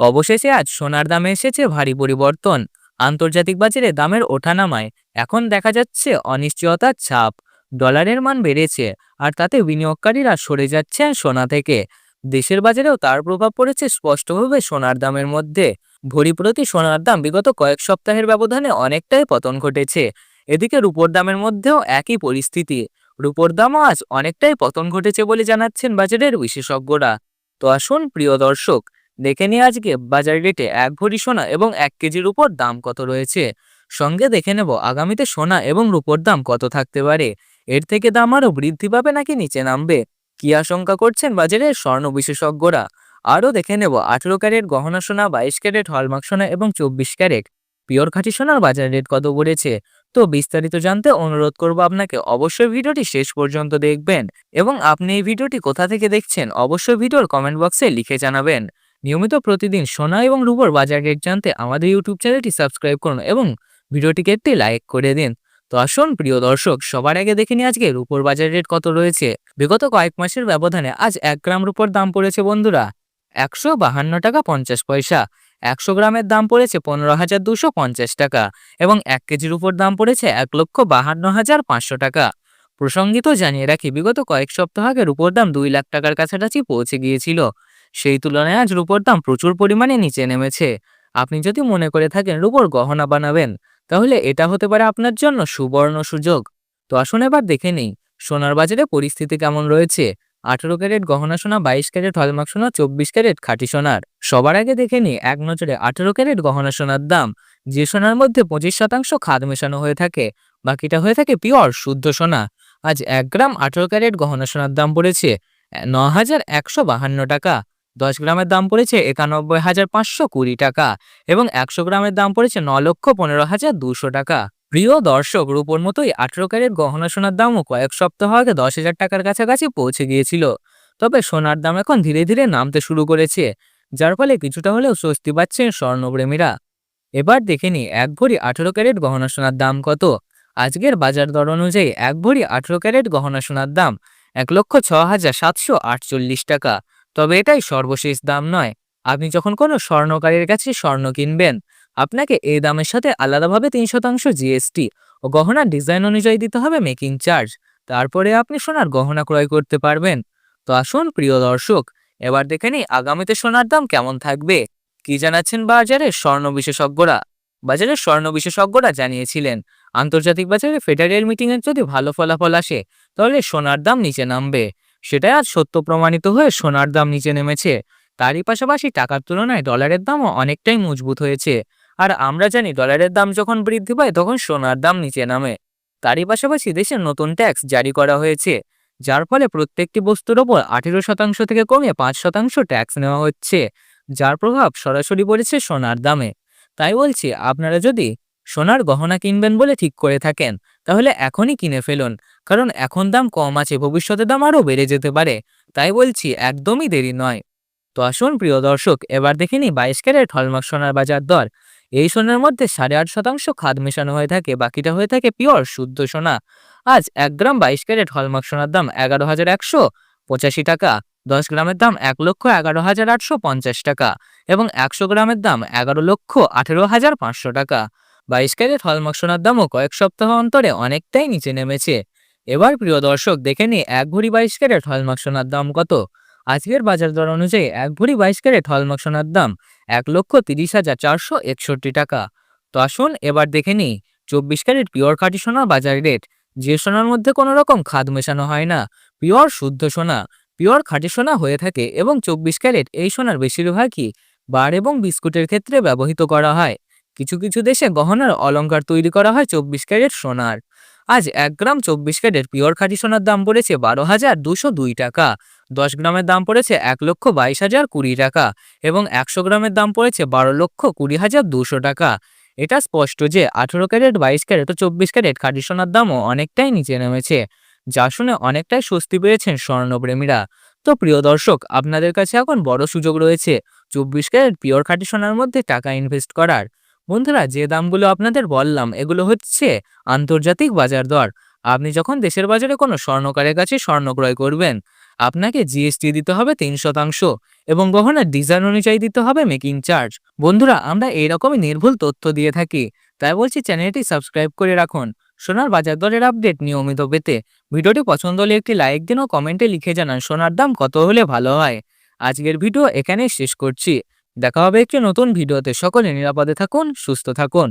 অবশেষে আজ সোনার দামে এসেছে ভারী পরিবর্তন। আন্তর্জাতিক বাজারে দামের ওঠানামায় এখন দেখা যাচ্ছে অনিশ্চয়তার ছাপ। ডলারের মান বেড়েছে আর তাতে বিনিয়োগকারীরা সরে যাচ্ছে সোনা থেকে। দেশের বাজারেও তার প্রভাব পড়েছে স্পষ্টভাবে সোনার দামের মধ্যে। ভরি প্রতি সোনার দাম বিগত কয়েক সপ্তাহের ব্যবধানে অনেকটাই পতন ঘটেছে। এদিকে রূপোর দামের মধ্যেও একই পরিস্থিতি। রূপোর দামও আজ অনেকটাই পতন ঘটেছে বলে জানাচ্ছেন বাজারের বিশেষজ্ঞরা। তো আসুন প্রিয় দর্শক দেখে নিয়ে আজকে বাজার রেটে এক ভরি সোনা এবং এক কেজির উপর দাম কত রয়েছে। সঙ্গে দেখে নেব আগামীতে সোনা এবং রূপোর দাম কত থাকতে পারে। এর থেকে দাম আরও বৃদ্ধি পাবে নাকি নিচে নামবে? কি আশঙ্কা করছেন বাজারের স্বর্ণ বিশেষজ্ঞরা? আরও দেখে নেব আঠেরো ক্যারেট গহনা সোনা, বাইশ ক্যারেট হলমার্ক সোনা এবং চব্বিশ ক্যারেট। পিওর খাঁটি সোনার বাজার রেট কত পড়েছে? তো বিস্তারিত জানতে অনুরোধ করব আপনাকে অবশ্যই ভিডিওটি শেষ পর্যন্ত দেখবেন এবং আপনি এই ভিডিওটি কোথা থেকে দেখছেন অবশ্যই ভিডিওর কমেন্ট বক্সে লিখে জানাবেন। নিয়মিত প্রতিদিন সোনা এবং রূপোর বাজার রেট জানতে আমাদের ইউটিউব চ্যানেলটি সাবস্ক্রাইব করুন এবং ভিডিওটিকে একটি লাইক করে দিন। তো আসুন, প্রিয় দর্শক, সবার আগে দেখে নিই আজকে রূপোর বাজার রেট কত রয়েছে। বিগত কয়েক মাসের ব্যবধানে আজ এক গ্রাম রূপোর দাম পড়েছে বন্ধুরা একশো বাহান্ন টাকা পঞ্চাশ পয়সা। একশো গ্রামের দাম পড়েছে পনেরো হাজার দুশো পঞ্চাশ টাকা এবং এক কেজির উপর দাম পড়েছে এক লক্ষ বাহান্ন হাজার পাঁচশো টাকা। প্রসঙ্গিত জানিয়ে রাখি, বিগত কয়েক সপ্তাহ আগে রূপোর দাম দুই লাখ টাকার কাছাকাছি পৌঁছে গিয়েছিল। সেই তুলনায় আজ রূপোর দাম প্রচুর পরিমাণে নিচে নেমেছে। আপনি যদি মনে করে থাকেন রূপোর গহনা বানাবেন, তাহলে এটা হতে পারে আপনার জন্য সুবর্ণ সুযোগ। তো আসুন এবার দেখে নিই, সোনার বাজারে পরিস্থিতি কেমন রয়েছে? আঠেরো ক্যারেট গহনা সোনা, বাইশ ক্যারেট হলমার্ক সোনা, চব্বিশ ক্যারেট খাঁটি সোনার। সবার আগে দেখে নিই, এক নজরে আঠেরো ক্যারেট গহনা সোনার দাম, যে সোনার মধ্যে পঁচিশ শতাংশ খাদ মেশানো হয়ে থাকে, বাকিটা হয়ে থাকে পিওর শুদ্ধ সোনা। আজ এক গ্রাম আঠেরো ক্যারেট গহনা সোনার দাম পড়েছে ন হাজার একশো বাহান্ন টাকা। দশ গ্রামের দাম পড়েছে একানব্বই হাজার পাঁচশো কুড়ি টাকা এবং একশো গ্রামের দাম পড়েছে ন লক্ষ পনেরো হাজার দুশো টাকা। প্রিয় দর্শক, রূপোর মতোই আঠেরো ক্যারেট গহনা সোনার দামও কয়েক সপ্তাহ আগে দশ হাজার টাকার কাছাকাছি পৌঁছে গিয়েছিল। তবে সোনার দাম এখন ধীরে ধীরে নামতে শুরু করেছে, যার ফলে কিছুটা হলেও স্বস্তি পাচ্ছেন স্বর্ণপ্রেমীরা। এবার দেখে নি এক ভরি আঠেরো ক্যারেট গহনা সোনার দাম কত? আজকের বাজার দর অনুযায়ী এক ভরি আঠেরো ক্যারেট গহনা সোনার দাম এক লক্ষ ছ হাজার সাতশো আটচল্লিশ টাকা। তবে এটাই সর্বশেষ দাম নয়। আপনি যখন কোনো স্বর্ণকারীর কাছে স্বর্ণ কিনবেন, আপনাকে এই দামের সাথে আলাদাভাবে তিন শতাংশ জিএসটি ও গহনার ডিজাইন অনুযায়ী দিতে হবে মেকিং চার্জ। তারপরে আপনি সোনার গহনা ক্রয় করতে পারবেন। তো আসুন, প্রিয় দর্শক, এবার দেখে নিই আগামীতে সোনার দাম কেমন থাকবে। কি জানাচ্ছেন বাজারের স্বর্ণ বিশেষজ্ঞরা? বাজারের স্বর্ণ বিশেষজ্ঞরা জানিয়েছিলেন, আন্তর্জাতিক বাজারে ফেডারেল মিটিংয়ের যদি ভালো ফলাফল আসে, তাহলে সোনার দাম নিচে নামবে। সেটাই আজ সত্য প্রমাণিত হয়ে সোনার দাম নিচে নেমেছে। তারই পাশাপাশি টাকার তুলনায় ডলারের দামও অনেকটাই মজবুত হয়েছে। আর আমরা জানি ডলারের দাম যখন বৃদ্ধি পায় তখন সোনার দাম নিচে নামে। তারই পাশাপাশি দেশে নতুন ট্যাক্স জারি করা হয়েছে, যার ফলে প্রত্যেকটি বস্তুর ওপর আঠেরো শতাংশ থেকে কমে পাঁচ শতাংশ ট্যাক্স নেওয়া হচ্ছে, যার প্রভাব সরাসরি পড়েছে সোনার দামে। তাই বলছি, আপনারা যদি সোনার গহনা কিনবেন বলে ঠিক করে থাকেন তাহলে এখনই কিনে ফেলুন, কারণ এখন দাম কম আছে, ভবিষ্যতে দাম আরও বেড়ে যেতে পারে। তাই বলছি, একদমই দেরি নয়। তো আসুন, প্রিয় দর্শক, এবার দেখে নিই বাইশ ক্যারেট হলমার্ক সোনার বাজার দর। এই সোনার মধ্যে সাড়ে আট শতাংশ খাদ মেশানো হয়ে থাকে, বাকিটা হয়ে থাকে পিওর শুদ্ধ সোনা। আজ এক গ্রাম বাইশ ক্যারেট হলমার্ক সোনার দাম এগারো হাজার একশো পঁচাশি টাকা, দশ গ্রামের দাম এক লক্ষ এগারো হাজার আটশো পঞ্চাশ টাকা এবং একশো গ্রামের দাম এগারো লক্ষ আঠেরো হাজার পাঁচশো টাকা। বাইশ ক্যারেট হলমার্ক সোনার দামও কয়েক সপ্তাহ অন্তরে অনেকটাই নিচে নেমেছে। এবার প্রিয় দর্শক, দেখে নিই এক ভরি বাইশ ক্যারেট হলমার্ক সোনার দাম কত। আজকের বাজার দর অনুযায়ী এক ভরি বাইশ ক্যারেট হলমার্ক সোনার দাম এক লক্ষ তিরিশ হাজার চারশো একষট্টি টাকা। তো আসুন এবার দেখে নিই, চব্বিশ ক্যারেট পিওর খাঁটি সোনার বাজার রেট। যে সোনার মধ্যে কোনো রকম খাদ মেশানো হয় না, পিওর শুদ্ধ সোনা। পিওর খাঁটি সোনা হয়ে থাকে এবং চব্বিশ ক্যারেট এই সোনার বেশিরভাগই বার এবং বিস্কুটের ক্ষেত্রে ব্যবহৃত করা হয়। কিছু কিছু দেশে গহনার অলঙ্কার তৈরি করা হয় চব্বিশ ক্যারেট সোনার। আজ এক গ্রাম চব্বিশ ক্যারেট পিওর খাঁটি সোনার দাম পড়েছে বারো হাজার দুশো দুই টাকা। দশ গ্রামের দাম পড়েছে এক লক্ষ বাইশ হাজার কুড়ি টাকা এবং একশো গ্রামের দাম পড়েছে বারো লক্ষ কুড়ি হাজার দুশো টাকা। এটা স্পষ্ট যে আঠেরো ক্যারেট, বাইশ ক্যারেট ও চব্বিশ ক্যারেট খাঁটি সোনার দামও অনেকটাই নিচে নেমেছে, যা শুনে অনেকটাই স্বস্তি পেয়েছেন স্বর্ণপ্রেমীরা। তো প্রিয় দর্শক, আপনাদের কাছে এখন বড় সুযোগ রয়েছে চব্বিশ ক্যারেট পিওর খাঁটি সোনার মধ্যে টাকা ইনভেস্ট করার। বন্ধুরা, যে দামগুলো আপনাদের বললাম, এগুলো হচ্ছে আন্তর্জাতিক বাজার দর। আপনি যখন দেশের বাজারে কোনো স্বর্ণকারের কাছে স্বর্ণ ক্রয় করবেন, আপনাকে জিএসটি দিতে হবে তিন শতাংশ এবং গহনার ডিজাইন অনুযায়ী দিতে হবে মেকিং চার্জ। বন্ধুরা, আমরা এইরকমই নির্ভুল তথ্য দিয়ে থাকি, তাই বলছি চ্যানেলটি সাবস্ক্রাইব করে রাখুন। সোনার বাজার দরের আপডেট নিয়মিত পেতে ভিডিওটি পছন্দ হলে একটি লাইক দিন ও কমেন্টে লিখে জানান সোনার দাম কত হলে ভালো হয়। আজকের ভিডিও এখানেই শেষ করছি। দেখা হবে একটি নতুন ভিডিওতে। সকলে নিরাপদে থাকুন সুস্থ থাকুন।